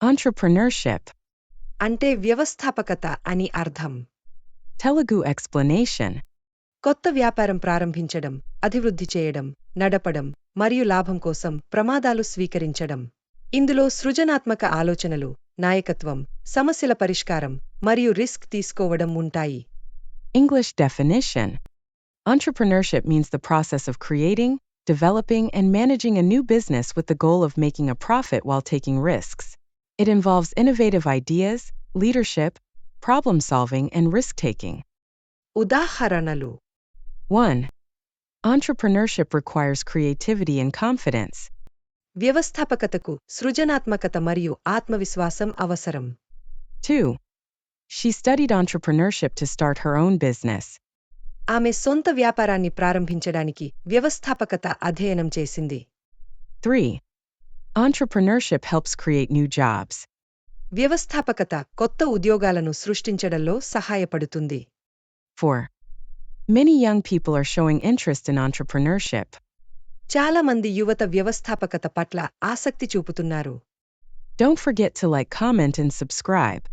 Entrepreneurship. అంటే వ్యవస్థాపకత అని అర్థం Telugu explanation. కొత్త వ్యాపారం ప్రారంభించడం అభివృద్ధి చేయడం నడపడం మరియు లాభం కోసం ప్రమాదాలు స్వీకరించడం ఇందులో సృజనాత్మక ఆలోచనలు నాయకత్వం సమస్యల పరిష్కారం మరియు రిస్క్ తీసుకోవడం ఉంటాయి English definition. Entrepreneurship means the process of creating, developing, and managing a new business with the goal of making a profit while taking risks. It involves innovative ideas, leadership, problem solving, and risk taking. ఉదాహరణలు 1. Entrepreneurship requires creativity and confidence. వ్యవస్థాపకతకు సృజనాత్మకత మరియు ఆత్మవిశ్వాసం అవసరం 2. She studied entrepreneurship to start her own business. ఆమె సొంత వ్యాపారాన్ని ప్రారంభించడానికి వ్యవస్థాపకత అధ్యయనం చేసింది 3. Entrepreneurship helps create new jobs. వ్యవస్థాపకత కొత్త ఉద్యోగాలను సృష్టించడంలో సహాయపడుతుంది 4. Many young people are showing interest in entrepreneurship. చాలా మంది యువత వ్యవస్థాపకత పట్ల ఆసక్తి చూపుతున్నారు Don't forget to like, comment, and subscribe.